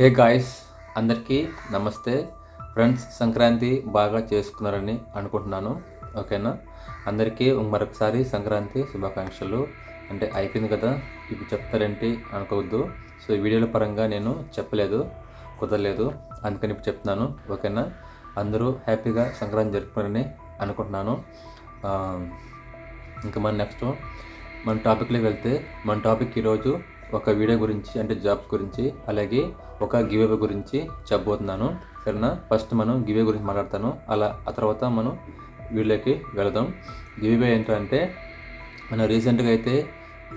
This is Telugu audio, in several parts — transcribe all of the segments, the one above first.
హే గాయస్ అందరికీ నమస్తే. ఫ్రెండ్స్ సంక్రాంతి బాగా చేసుకున్నారని అనుకుంటున్నాను. ఓకేనా? అందరికీ మరొకసారి సంక్రాంతి శుభాకాంక్షలు. అంటే అయిపోయింది కదా? ఇప్పుడు చెప్తారేంటి అనుకోవద్దు. సో ఈ వీడియోల పరంగా నేను చెప్పలేదు కుదరలేదు. అందుకని ఇప్పుడు చెప్తున్నాను. ఓకేనా? అందరూ హ్యాపీగా సంక్రాంతి జరుపుకున్నారని అనుకుంటున్నాను. ఇంకా మన నెక్స్ట్ మన టాపిక్లోకి వెళ్తే మన టాపిక్ ఈరోజు ఒక వీడియో గురించి అంటే జాబ్స్ గురించి అలాగే ఒక గివ్ గురించి చెప్పబోతున్నాను. సరేనా? ఫస్ట్ మనం గివే గురించి మాట్లాడతాను. అలా ఆ తర్వాత మనం వీడియోకి వెళదాం. గివే ఏంటంటే మనం రీసెంట్గా అయితే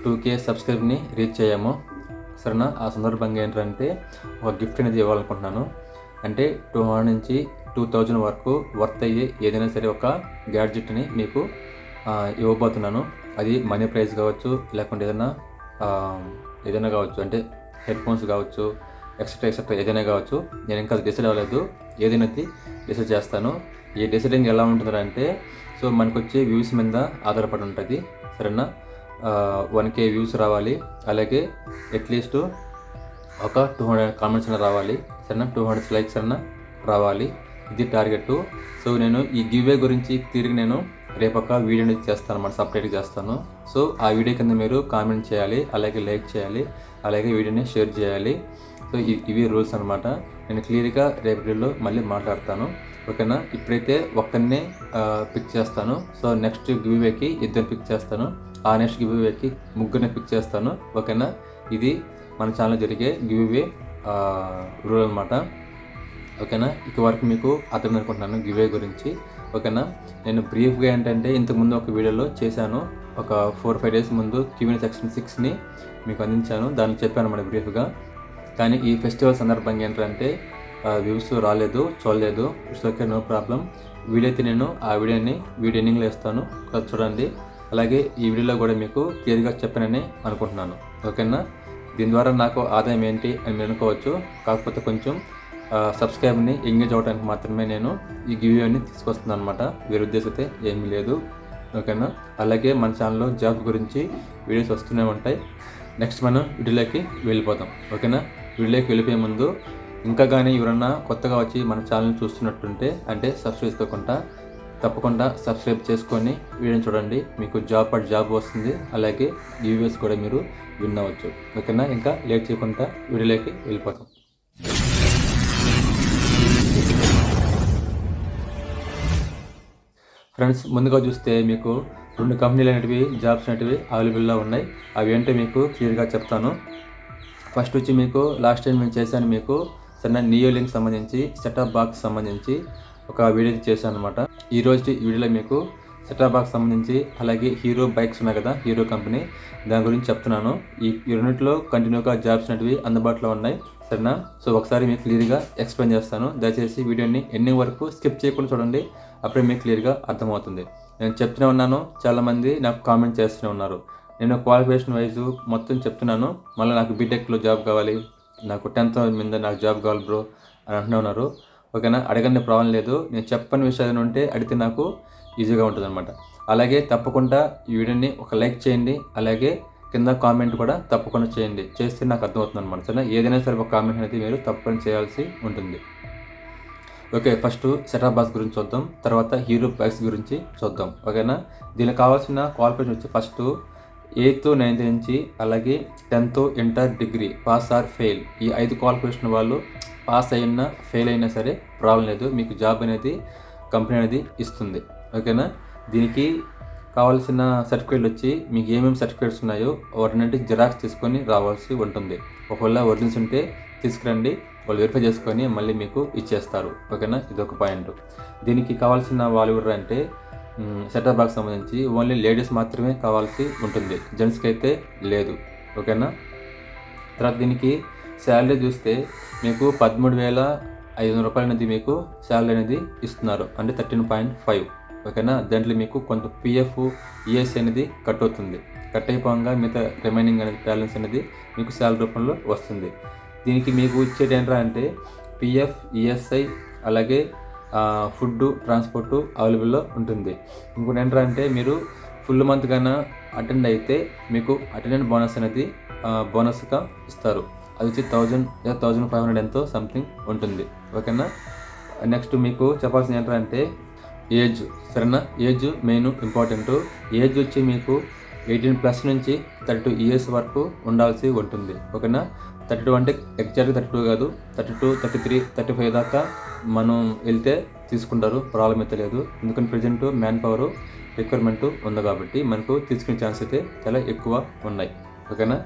టూ కే సబ్స్క్రైబ్ని రీచ్ అయ్యాము. సరేనా? ఆ సందర్భంగా ఏంటంటే ఒక గిఫ్ట్ అనేది ఇవ్వాలనుకుంటున్నాను. అంటే టూ హండ్రెడ్ నుంచి టూ థౌజండ్ వరకు వర్త్ అయ్యే ఏదైనా సరే ఒక గ్యాడ్జెట్ని మీకు ఇవ్వబోతున్నాను. అది మనీ ప్రైస్ కావచ్చు లేకుంటే ఏదైనా ఏదైనా కావచ్చు అంటే హెడ్ ఫోన్స్ కావచ్చు ఎక్సెట్రా ఎక్సెట్రా ఏదైనా కావచ్చు నేను ఇంకా డిసైడ్ అవ్వలేదు ఏదైనా డిసైడ్ చేస్తాను. ఈ డిసైడింగ్ ఎలా ఉంటుందంటే సో మనకు వచ్చే వ్యూస్ మీద ఆధారపడి ఉంటుంది. సరేనా? వన్ కే వ్యూస్ రావాలి. అలాగే అట్లీస్ట్ ఒక టూ హండ్రెడ్ కామెంట్స్ అయినా రావాలి. సరేనా? టూ హండ్రెడ్ లైక్స్ అయినా రావాలి. ఇది టార్గెట్ సో నేను ఈ గివ్వే గురించి తిరిగి నేను రేపు వీడియోని చేస్తాను అన్నమాట సపరేట్గా చేస్తాను. సో ఆ వీడియో కింద మీరు కామెంట్ చేయాలి అలాగే లైక్ చేయాలి అలాగే వీడియోని షేర్ చేయాలి. సో ఇవి రూల్స్ అనమాట నేను క్లియర్గా రేపు వీడియోలో మళ్ళీ మాట్లాడతాను. ఓకేనా? ఇప్పుడైతే ఒక్కరినే పిక్ చేస్తాను. సో నెక్స్ట్ గివ్వేకి ఇద్దరు పిక్ చేస్తాను. ఆ నెక్స్ట్ గివ్వేకి ముగ్గురిని పిక్ చేస్తాను. ఓకేనా? ఇది మన ఛానల్ జరిగే గివ్వే రూల్ అనమాట ఓకేనా? ఇక వరకు మీకు అర్థం అనుకుంటున్నాను గివే గురించి. ఓకేనా? నేను బ్రీఫ్గా ఏంటంటే ఇంతకుముందు ఒక వీడియోలో చేశాను. ఒక ఫోర్ ఫైవ్ డేస్ ముందు క్యూఎన్ సెక్షన్ సిక్స్ని మీకు అందించాను. దాన్ని చెప్పాను మన బ్రీఫ్గా కానీ ఈ ఫెస్టివల్ సందర్భంగా ఏంటంటే వ్యూస్ రాలేదు చూడలేదు. It's okay no problem video అయితే నేను ఆ వీడియోని వీడియో ఎండింగ్లో ఇస్తాను చూడండి. అలాగే ఈ వీడియోలో కూడా మీకు క్లియర్గా చెప్పానని అనుకుంటున్నాను. ఓకేనా? దీని ద్వారా నాకు ఆదాయం ఏంటి అని మీరు అనుకోవచ్చు. కాకపోతే కొంచెం సబ్స్క్రైబ్ని ఎంగేజ్ అవడానికి మాత్రమే నేను ఈ గివ్యూని తీసుకొస్తున్నాను అనమాట వేరే ఉద్దేశం అయితే ఏమీ లేదు. ఓకేనా? అలాగే మన ఛానల్లో జాబ్ గురించి వీడియోస్ వస్తూనే ఉంటాయి. నెక్స్ట్ మనం వీడియోలోకి వెళ్ళిపోతాం ఓకేనా? వీడియోలోకి వెళ్ళిపోయే ముందు ఇంకా కానీ ఎవరన్నా కొత్తగా వచ్చి మన ఛానల్ చూస్తున్నట్టుంటే అంటే సబ్స్క్రైబ్ చేసుకోకుండా తప్పకుండా సబ్స్క్రైబ్ చేసుకొని వీడియోని చూడండి. మీకు జాబ్ పట్ జాబ్ వస్తుంది. అలాగే గివ్యూస్ కూడా మీరు విన్ అవ్వచ్చు. ఓకేనా? ఇంకా లేట్ చేయకుండా వీడియోలోకి వెళ్ళిపోతాం ఫ్రెండ్స్ ముందుగా చూస్తే మీకు రెండు కంపెనీలు అనేటివి జాబ్స్ అనేటివి అవైలబుల్లో ఉన్నాయి. అవి ఏంటో మీకు క్లియర్గా చెప్తాను. ఫస్ట్ వచ్చి మీకు లాస్ట్ టైం నేను చేశాను మీకు సన్న నియో లింక్ సంబంధించి సెటప్ బాక్స్ సంబంధించి ఒక వీడియో చేశాను అనమాట ఈ రోజు వీడియోలో మీకు సెటప్ బాక్స్ సంబంధించి అలాగే హీరో బైక్స్ ఉన్నాయి కదా హీరో కంపెనీ దాని గురించి చెప్తున్నాను. ఈ ఈ రెండింటిలో కంటిన్యూగా జాబ్స్ అనేటివి అందుబాటులో ఉన్నాయి. సరేనా? సో ఒకసారి మీకు క్లియర్గా ఎక్స్ప్లెయిన్ చేస్తాను. దయచేసి వీడియోని ఎన్ని వరకు స్కిప్ చేయకుండా చూడండి. అప్పుడే మీకు క్లియర్గా అర్థమవుతుంది. నేను చెప్తూనే ఉన్నాను చాలామంది నాకు కామెంట్ చేస్తూనే ఉన్నారు. నేను క్వాలిఫికేషన్ వైజ్ మొత్తం చెప్తున్నాను మళ్ళీ నాకు బీటెక్లో జాబ్ కావాలి నాకు టెన్త్ మీద నాకు జాబ్ కావాలి బ్రో అని అంటూనే ఉన్నారు. ఓకేనా? అడగండి ప్రాబ్లం లేదు. నేను చెప్పని విషయాలు ఉంటే అడిగితే నాకు ఈజీగా ఉంటుంది అనమాట అలాగే తప్పకుండా ఈ వీడియోని ఒక లైక్ చేయండి అలాగే కింద కామెంట్ కూడా తప్పకుండా చేయండి. చేస్తే నాకు అర్థమవుతుంది అనమాట సరే ఏదైనా సరే ఒక కామెంట్ అనేది మీరు తప్పకుండా చేయాల్సి ఉంటుంది. ఓకే ఫస్ట్ సెటప్ బాక్స్ గురించి చూద్దాం. తర్వాత హీరో బైక్స్ గురించి చూద్దాం. ఓకేనా? దీనికి కావాల్సిన క్వాలిఫికేషన్ వచ్చి ఫస్ట్ ఎయిత్ నైన్త్ నుంచి అలాగే tenth inter degree pass or fail. ఈ ఐదు క్వాలిఫికేషన్ వాళ్ళు పాస్ అయినా ఫెయిల్ అయినా సరే ప్రాబ్లం లేదు. మీకు జాబ్ అనేది కంపెనీ అనేది ఇస్తుంది. ఓకేనా? దీనికి కావాల్సిన సర్టిఫికేట్లు వచ్చి మీకు ఏమేమి సర్టిఫికేట్స్ ఉన్నాయో వాటినంటే జిరాక్స్ తీసుకొని రావాల్సి ఉంటుంది. ఒకవేళ ఒరిజినల్స్ ఉంటే తీసుకురండి. వాళ్ళు వెరిఫై చేసుకొని మళ్ళీ మీకు ఇచ్చేస్తారు. ఓకేనా ఇది ఒక పాయింట్ దీనికి కావాల్సిన వాళ్ళు ఎవరు అంటే సెటప్ బాక్స్ సంబంధించి ఓన్లీ లేడీస్ మాత్రమే కావాల్సి ఉంటుంది. జెంట్స్కి అయితే లేదు. ఓకేనా తర్వాత దీనికి శాలరీ చూస్తే మీకు పదమూడు వేల ఐదు వందల రూపాయలు అనేది మీకు శాలరీ అనేది ఇస్తున్నారు. అంటే థర్టీన్ పాయింట్ ఫైవ్ ఓకేనా దాంట్లో మీకు కొంత పిఎఫ్ ఈఎస్ అనేది కట్ అవుతుంది. కట్ అయిపోగా మిగతా రిమైనింగ్ అనేది బ్యాలెన్స్ అనేది మీకు శాలరీ రూపంలో వస్తుంది. దీనికి మీకు ఇచ్చేది ఏంట్రా అంటే పిఎఫ్ ఈఎస్ఐ అలాగే ఫుడ్ ట్రాన్స్పోర్ట్ అవైలబుల్లో ఉంటుంది. ఇంకోటి ఏంట్రా అంటే మీరు ఫుల్ మంత్ కన్నా అటెండ్ అయితే మీకు అటెండెంట్ బోనస్ అనేది బోనస్గా ఇస్తారు. అది వచ్చి థౌజండ్ లేదా థౌజండ్ ఫైవ్ హండ్రెడ్ ఎంతో సంథింగ్ ఉంటుంది. ఓకేనా? నెక్స్ట్ మీకు చెప్పాల్సింది ఏంటంటే ఏజ్ సరేనా? Age main important. ఏజ్ వచ్చి మీకు ఎయిటీన్ ప్లస్ నుంచి థర్టీ టూ ఇయర్స్ వరకు ఉండాల్సి ఉంటుంది. ఓకేనా? థర్టీ టూ అంటే ఎగ్జాక్ట్గా థర్టీ టూ కాదు. Thirty two thirty three thirty five దాకా మనం వెళ్తే తీసుకుంటారు. ప్రాబ్లం అయితే లేదు. ఎందుకంటే ప్రజెంట్ మ్యాన్ పవర్ రిక్వైర్మెంట్ ఉంది కాబట్టి మనకు తీసుకునే ఛాన్స్ అయితే చాలా ఎక్కువ ఉన్నాయి. ఓకేనా?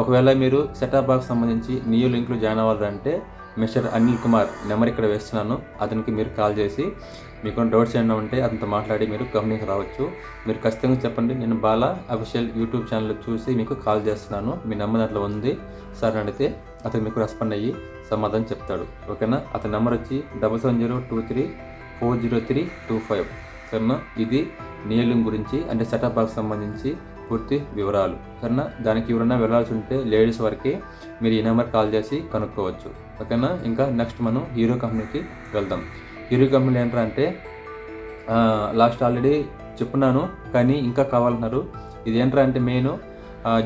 ఒకవేళ మీరు సెటప్ బాక్స్ సంబంధించి నియో లింక్లో జాయిన్ అవ్వాలంటే మిస్టర్ అనిల్ కుమార్ నెంబర్ ఇక్కడ వేస్తున్నాను. అతనికి మీరు కాల్ చేసి మీకు డౌట్స్ ఏమైనా ఉంటే అతనితో మాట్లాడి మీరు కంపెనీకి రావచ్చు. మీరు ఖచ్చితంగా చెప్పండి. నేను బాలా అఫీషియల్ యూట్యూబ్ ఛానల్ చూసి మీకు కాల్ చేస్తున్నాను. మీ నెంబర్ దాంట్లో ఉంది. సార్ అడిగితే అతను మీకు రెస్పాండ్ అయ్యి సమాధానం చెప్తాడు. ఓకేనా? అతని నెంబర్ వచ్చి double seven zero two three four zero three two five. సరేనా ఇది నియలింగ్ గురించి అంటే సెటప్ బాక్స్ సంబంధించి పూర్తి వివరాలు. సరేనా దానికి ఎవరైనా వెళ్ళాల్సి ఉంటే లేడీస్ వరకే మీరు ఈ నెంబర్ కాల్ చేసి కనుక్కోవచ్చు. ఓకేనా? ఇంకా నెక్స్ట్ మనం హీరో కంపెనీకి వెళ్దాం. హీరో కంపెనీ ఏంటంటే లాస్ట్ ఆల్రెడీ చెప్పున్నాను కానీ ఇంకా కావాలన్నారు ఇది ఏంట్రా అంటే మెయిన్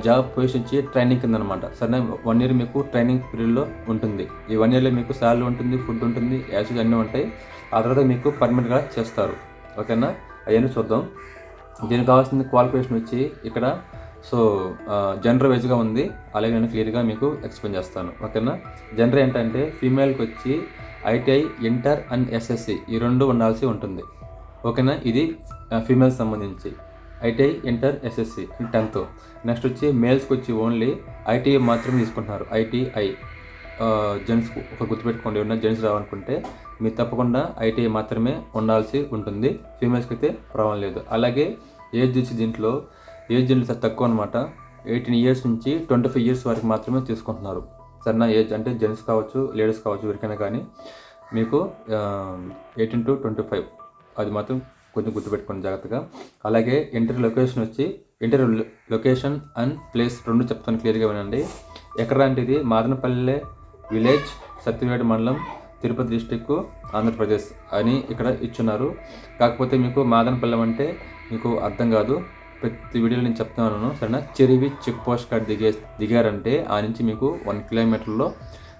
జాబ్ పొజిషన్ ఇచ్చి ట్రైనింగ్ కింద అనమాట సరే వన్ ఇయర్ మీకు ట్రైనింగ్ పీరియడ్లో ఉంటుంది. ఈ వన్ ఇయర్లో మీకు శాలరీ ఉంటుంది ఫుడ్ ఉంటుంది యాసిడ్ అన్నీ ఉంటాయి. ఆ తర్వాత మీకు పర్మనెంట్గా చేస్తారు. ఓకేనా? అవన్నీ చూద్దాం. దీనికి కావాల్సిన క్వాలిఫికేషన్ వచ్చి ఇక్కడ. సో జెండర్ వైజ్గా ఉంది. అలాగే నేను క్లియర్గా మీకు ఎక్స్ప్లెయిన్ చేస్తాను. ఓకేనా? జెండర్ ఏంటంటే ఫీమేల్కి వచ్చి ఐటీఐ ఇంటర్ అండ్ ఎస్ఎస్సి ఈ రెండు ఉండాల్సి ఉంటుంది. ఓకేనా? ఇది ఫీమేల్ సంబంధించి. ITI inter SSC tenth next వచ్చి మేల్స్కి వచ్చి ఓన్లీ ఐటీఐ మాత్రమే తీసుకుంటున్నారు. ఐటీఐ జెంట్స్ ఒక గుర్తుపెట్టుకోండి ఉన్న జెంట్స్ రావాలనుకుంటే మీరు తప్పకుండా ఐటీఐ మాత్రమే ఉండాల్సి ఉంటుంది. ఫీమేల్స్కి అయితే ప్రాబ్లం లేదు. అలాగే ఏజ్ వచ్చి దీంట్లో ఏజ్ జెంట్స్ తక్కువ అనమాట ఎయిటీన్ ఇయర్స్ నుంచి ట్వంటీ ఫైవ్ ఇయర్స్ వరకు మాత్రమే తీసుకుంటున్నారు. సరేనా? ఏజ్ అంటే జెంట్స్ కావచ్చు లేడీస్ కావచ్చు ఎవరికైనా కానీ మీకు ఎయిటీన్ టు ట్వంటీ ఫైవ్ అది మాత్రం కొంచెం గుర్తుపెట్టుకోండి జాగ్రత్తగా. అలాగే ఇంటర్ లొకేషన్ వచ్చి ఇంటర్ లొకేషన్ అండ్ ప్లేస్ రెండు చెప్తాను క్లియర్గా వినండి. ఎక్కడ అంటే ఇది మాదనపల్లె విలేజ్ సత్యవేడ మండలం తిరుపతి డిస్టిక్ ఆంధ్రప్రదేశ్ అని ఇక్కడ ఇచ్చున్నారు. కాకపోతే మీకు మాదనపల్లెం అంటే మీకు అర్థం కాదు. ప్రతి వీడియోలో నేను చెప్తున్నాను సరేనా? చెరివి చెక్ పోస్ట్ కార్డ్ దిగే దిగారంటే ఆ నుంచి మీకు వన్ కిలోమీటర్లో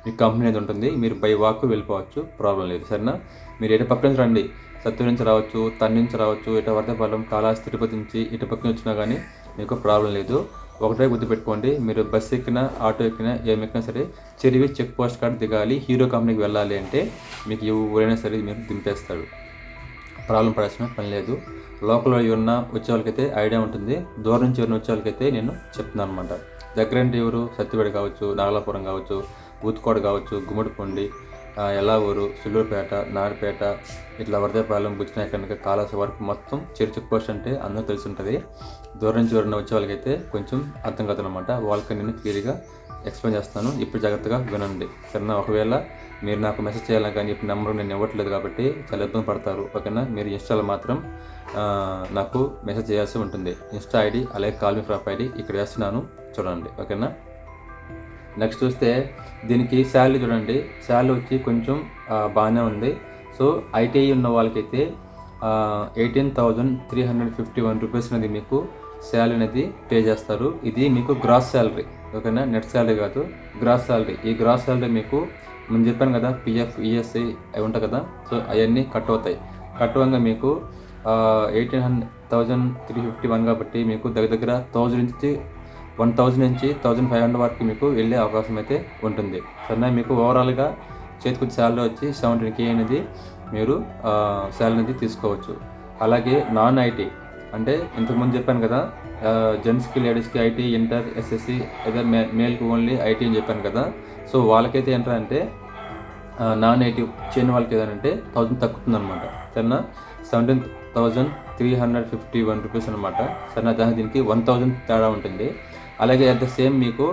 మీ కంపెనీ అనేది ఉంటుంది. మీరు బై వాక్ వెళ్ళిపోవచ్చు. ప్రాబ్లం లేదు సరేనా? మీరు ఎటు పక్క నుంచి రండి. సత్తు నుంచి రావచ్చు తన నుంచి రావచ్చు ఇటు వర్ధపాలెం కాళాస్ తిరుపతి నుంచి ఇటు పక్క నుంచి వచ్చినా కానీ మీకు ప్రాబ్లం లేదు. ఒకటే గుర్తుపెట్టుకోండి మీరు బస్సు ఎక్కినా ఆటో ఎక్కినా ఏమెక్కినా సరే చెరివి చెక్ పోస్ట్ కార్డు దిగాలి. హీరో కంపెనీకి వెళ్ళాలి అంటే మీకు ఎవరైనా సరే మీరు దింపేస్తాడు ప్రాబ్లం పడాల్సిన పని లేదు. లోకల్లో ఉన్న వచ్చే వాళ్ళకైతే ఐడియా ఉంటుంది. దూరం నుంచి ఎవరైనా వచ్చే వాళ్ళకైతే నేను చెప్తున్నాను అనమాట దగ్గర అంటే ఎవరు? సత్యవేడి కావచ్చు నాగలాపురం కావచ్చు ఊతుకోడ కావచ్చు గుమ్మడిపొండి ఎల్లావూరు సులూరుపేట నారిపేట ఇట్లా వరదపాలెం బుచ్చినాయకనక కాలాస వరకు మొత్తం చెక్ పోస్ట్ అంటే అందరూ తెలిసి ఉంటుంది దూరం నుంచి ఎవరైనా వచ్చే వాళ్ళకైతే కొంచెం అర్థం కాదు అనమాట వాళ్ళకి నేను క్లియర్గా ఎక్స్ప్లెయిన్ చేస్తాను. ఇప్పుడు జాగ్రత్తగా వినండి. సరేనా? ఒకవేళ మీరు నాకు మెసేజ్ చేయాలని కానీ ఇప్పుడు నెంబర్ నేను ఇవ్వట్లేదు కాబట్టి చాలా ఇబ్బంది పడతారు. ఓకేనా? మీరు ఇన్స్టాలో మాత్రం నాకు మెసేజ్ చేయాల్సి ఉంటుంది. ఇన్స్టా ఐడి అలాగే కాల్ మీ ఫ్రాప్ ఐడి ఇక్కడ వేస్తున్నాను. చూడండి. ఓకేనా? నెక్స్ట్ చూస్తే దీనికి శాలరీ చూడండి. శాలరీ వచ్చి కొంచెం బాగానే ఉంది. సో ఐటీఐ ఉన్న వాళ్ళకైతే eighteen thousand three hundred fifty one rupees అనేది మీకు శాలరీ అనేది పే చేస్తారు. ఇది మీకు గ్రాస్ శాలరీ ఓకేనా? నెట్ శాలరీ కాదు గ్రాస్ శాలరీ. ఈ గ్రాస్ శాలరీ మీకు నేను చెప్పాను కదా పిఎఫ్ ఈఎస్ఐ అవి ఉంటాయి కదా సో అవన్నీ కట్ అవుతాయి. కట్ అవ్వగా మీకు eighteen hundred thousand three fifty one కాబట్టి మీకు దగ్గర దగ్గర థౌజండ్ నుంచి వన్ థౌజండ్ నుంచి థౌజండ్ ఫైవ్ హండ్రెడ్ వరకు మీకు వెళ్ళే అవకాశం అయితే ఉంటుంది. సరే మీకు ఓవరాల్గా చేతికొచ్చి శాలరీ వచ్చి సెవెంటీన్ కే అనేది మీరు శాలరీ అనేది తీసుకోవచ్చు. అలాగే నాన్ ఐటీ అంటే ఇంతకుముందు చెప్పాను కదా జెంట్స్కి లేడీస్కి ఐటీ ఇంటర్ ఎస్ఎస్సి లేదా మే మేల్కి ఓన్లీ ఐటీ అని చెప్పాను కదా. సో వాళ్ళకైతే ఏంటంటే నాన్ ఐటీ చేయని వాళ్ళకి ఏదంటే థౌజండ్ తగ్గుతుందనమాట సరేనా? Seventeen thousand three hundred fifty one rupees అనమాట సరేనా? దాని దీనికి వన్ థౌజండ్ తేడా ఉంటుంది. అలాగే అట్ ద సేమ్ మీకు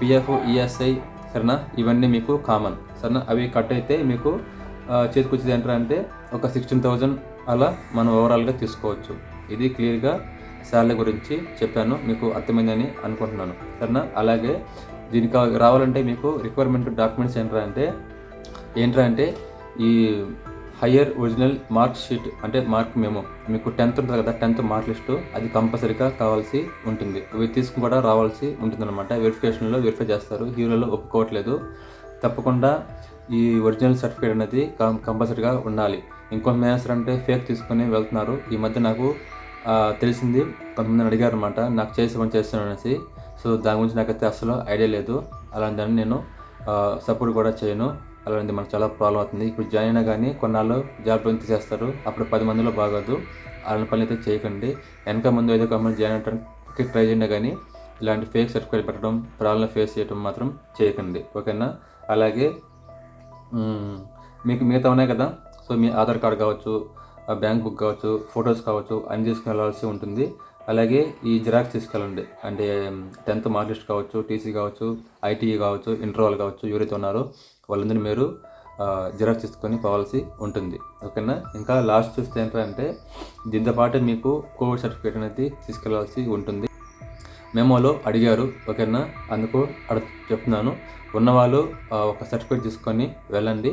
పిఎఫ్ ఈఎస్ఐ సరేనా ఇవన్నీ మీకు కామన్ సరేనా అవి కట్ అయితే మీకు చేతికొచ్చేది ఏంటంటే ఒక సిక్స్టీన్ థౌజండ్ అలా మనం ఓవరాల్గా తీసుకోవచ్చు. ఇది క్లియర్గా శాలరీ గురించి చెప్పాను మీకు అర్థమైందని అనుకుంటున్నాను. సరేనా అలాగే దీనికి రావాలంటే మీకు రిక్వైర్మెంట్ డాక్యుమెంట్స్ ఏంటంటే ఏంటంటే ఈ హయ్యర్ ఒరిజినల్ మార్క్ షీట్ అంటే మార్క్ మేము. మీకు టెన్త్ ఉంటుంది కదా టెన్త్ మార్క్ లిస్టు అది కంపల్సరీగా కావాల్సి ఉంటుంది. ఇవి తీసుకుని కూడా రావాల్సి ఉంటుందన్నమాట. వెరిఫికేషన్లో వెరిఫై చేస్తారు. హీరోలో ఒప్పుకోవట్లేదు. తప్పకుండా ఈ ఒరిజినల్ సర్టిఫికేట్ అనేది కం- కంపల్సరీగా ఉండాలి. ఇంకొంత మేనేజర్ అంటే ఫేక్ తీసుకొని వెళ్తున్నారు. ఈ మధ్య నాకు తెలిసింది కొంతమంది అడిగారు అనమాట నాకు చేసి పని చేస్తాను అనేసి. సో దాని గురించి నాకైతే అసలు ఐడియా లేదు. అలాంటి దాన్ని నేను సపోర్ట్ కూడా చేయను. అలాంటిది మనకు చాలా ప్రాబ్లం అవుతుంది. ఇప్పుడు జాయిన్ అయినా కానీ కొన్నాళ్ళు జాబ్ నుంచి తీసేస్తారు. అప్పుడు పది మందిలో బాగోదు. అలాంటి పని అయితే చేయకండి. వెనక ముందు ఏదో కంపెనీ జాయిన్ అవ్వడానికి ట్రై చేయండి కానీ ఇలాంటి ఫేక్ సర్టిఫికేట్ పెట్టడం ప్రాబ్లం ఫేస్ చేయడం మాత్రం చేయకండి. ఓకేనా అలాగే మీకు మిగతా ఉన్నాయి కదా? సో మీ ఆధార్ కార్డ్ కావచ్చు బ్యాంక్ బుక్ కావచ్చు ఫొటోస్ కావచ్చు అన్ని తీసుకుని వెళ్ళాల్సి ఉంటుంది. అలాగే ఈ జిరాక్స్ తీసుకెళ్ళండి. అంటే టెన్త్ మార్క్ లిస్ట్ కావచ్చు టీసీ కావచ్చు ఐటీఈ కావచ్చు ఇంటర్వాల్ కావచ్చు ఎవరైతే ఉన్నారో వాళ్ళందరినీ మీరు జిరాక్స్ తీసుకొని పోవాల్సి ఉంటుంది. ఓకేనా? ఇంకా లాస్ట్ చూస్తే ఏంటంటే దీంతో పాటు మీకు కోవిడ్ సర్టిఫికేట్ అనేది తీసుకెళ్ళాల్సి ఉంటుంది. మెమోలో అడిగారు ఓకేనా? అందుకు అడ చెప్తున్నాను. ఉన్నవాళ్ళు ఒక సర్టిఫికేట్ తీసుకొని వెళ్ళండి.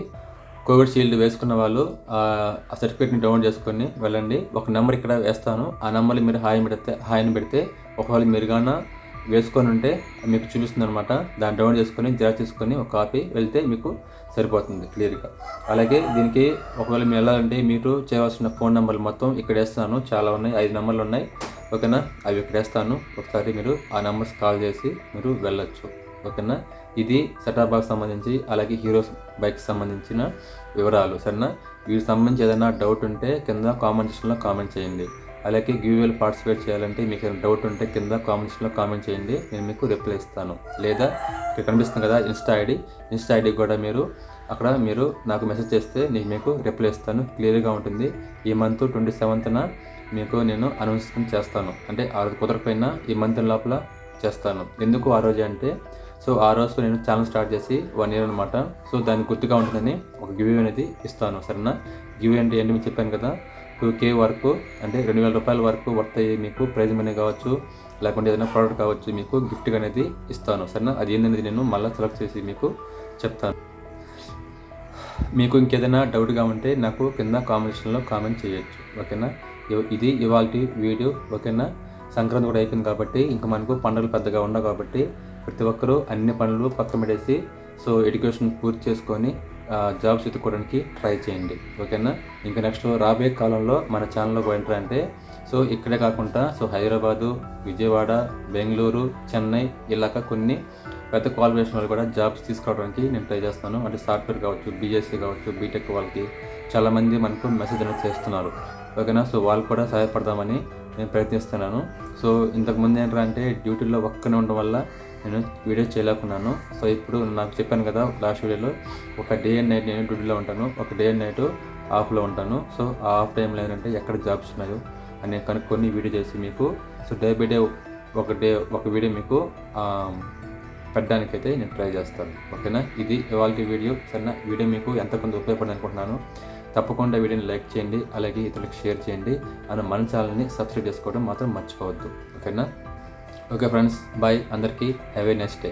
కోవిడ్ షీల్డ్ వేసుకున్న వాళ్ళు ఆ సర్టిఫికేట్ని డౌన్లోడ్ చేసుకొని వెళ్ళండి. ఒక నెంబర్ ఇక్కడ వేస్తాను. ఆ నెంబర్ని మీరు హాయిని పెడితే హాయిని పెడితే ఒకవేళ మీరు కానీ వేసుకొని ఉంటే మీకు చూపిస్తుంది అనమాట దాన్ని డౌన్లోడ్ చేసుకొని జిరాక్స్ చేసుకొని ఒక కాపీ వెళ్తే మీకు సరిపోతుంది క్లియర్గా. అలాగే దీనికి ఒకవేళ మీరు వెళ్ళాలంటే మీరు చేయవలసిన ఫోన్ నెంబర్లు మొత్తం ఇక్కడ వేస్తాను. చాలా ఉన్నాయి. ఐదు నెంబర్లు ఉన్నాయి. ఓకేనా? అవి ఇక్కడ వేస్తాను. ఒకసారి మీరు ఆ నెంబర్స్ కాల్ చేసి మీరు వెళ్ళొచ్చు. ఓకేనా? ఇది సెటాప్ బాక్స్ సంబంధించి అలాగే హీరోస్ బైక్ సంబంధించిన వివరాలు. సరేనా? వీటికి సంబంధించి ఏదైనా డౌట్ ఉంటే కింద కామెంట్ సెక్షన్లో కామెంట్ చేయండి. అలాగే గివ్వేలు పార్టిసిపేట్ చేయాలంటే మీకు డౌట్ ఉంటే కింద కామెంట్స్లో కామెంట్ చేయండి. నేను మీకు రిప్లై ఇస్తాను. లేదా ఇక్కడ కనిపిస్తుంది కదా ఇన్స్టా ఐడి. ఇన్స్టా ఐడి కూడా మీరు అక్కడ మీరు నాకు మెసేజ్ చేస్తే నేను మీకు రిప్లై ఇస్తాను. క్లియర్గా ఉంటుంది. ఈ మంత్ ట్వంటీ సెవెంత్న మీకు నేను అనౌన్స్మెంట్ చేస్తాను. అంటే ఆ రోజు కుదరకపోయినా ఈ మంత్ లోపల చేస్తాను. ఎందుకు ఆ రోజు అంటే సో ఆ రోజు నేను ఛానల్ స్టార్ట్ చేసి వన్ ఇయర్ అనమాట సో దాన్ని గుర్తుగా ఉంటుందని ఒక గివ్ అనేది ఇస్తాను. సరేనా? గివ్ అంటే ఏంటి మీకు చెప్పాను కదా? టూ కే వరకు అంటే రెండు వేల రూపాయల వరకు వస్తాయి మీకు ప్రైజ్ మనీ కావచ్చు లేకుంటే ఏదైనా ప్రోడక్ట్ కావచ్చు మీకు గిఫ్ట్ అనేది ఇస్తాను. సరేనా? అది ఏంటనేది నేను మళ్ళీ సెలెక్ట్ చేసి మీకు చెప్తాను. మీకు ఇంకేదైనా డౌట్గా ఉంటే నాకు కింద కామెంట్స్లో కామెంట్ చేయొచ్చు. ఓకేనా? ఇది ఇవాళ వీడియో. ఓకేనా? సంక్రాంతి కూడా అయిపోయింది కాబట్టి ఇంకా మనకు పండుగలు పెద్దగా ఉండవు కాబట్టి ప్రతి ఒక్కరూ అన్ని పనులు పక్కన పెట్టేసి సో ఎడ్యుకేషన్ పూర్తి చేసుకొని జాబ్స్ వెతుక్కోవడానికి ట్రై చేయండి. ఓకేనా? ఇంకా నెక్స్ట్ రాబోయే కాలంలో మన ఛానల్లో ఏంటంటే అంటే సో ఇక్కడే కాకుండా సో హైదరాబాదు విజయవాడ బెంగళూరు చెన్నై ఇలాగ కొన్ని పెద్ద క్వాలిఫికేషన్ వాళ్ళు కూడా జాబ్స్ తీసుకోవడానికి నేను ట్రై చేస్తాను. అంటే సాఫ్ట్వేర్ కావచ్చు బీఎస్సీ కావచ్చు బీటెక్ వాళ్ళకి చాలామంది మనకు మెసేజ్ అనేది చేస్తున్నారు. ఓకేనా? సో వాళ్ళు కూడా సహాయపడదామని నేను ప్రయత్నిస్తున్నాను. సో ఇంతకుముందు ఏంటంటే డ్యూటీలో ఒక్కనే ఉండడం వల్ల నేను వీడియోస్ చేయలేకున్నాను. సో ఇప్పుడు నాకు చెప్పాను కదా లాస్ట్ వీడియోలో ఒక డే అండ్ నైట్ నేను డ్యూటీలో ఉంటాను. ఒక డే అండ్ నైట్ ఆఫ్లో ఉంటాను. సో ఆ ఆఫ్ టైంలో ఏంటంటే ఎక్కడ జాబ్స్ ఉన్నాయో అని కనుక్కొని వీడియో చేసి మీకు. సో డే బై డే ఒక డే ఒక వీడియో మీకు పెట్టడానికైతే నేను ట్రై చేస్తాను. ఓకేనా? ఇది ఇవాళ వీడియో. సరేనా? వీడియో మీకు ఎంత కొంత ఉపయోగపడింది అనుకుంటున్నాను తప్పకుండా వీడియోని లైక్ చేయండి. అలాగే ఇతరులకు షేర్ చేయండి. అని మన ఛానల్ని సబ్స్క్రైబ్ చేసుకోవడం మాత్రం మర్చిపోవద్దు. ఓకేనా? Okay friends bye. అందరికీ హ్యావ్ ఏ నెక్స్ట్ డే.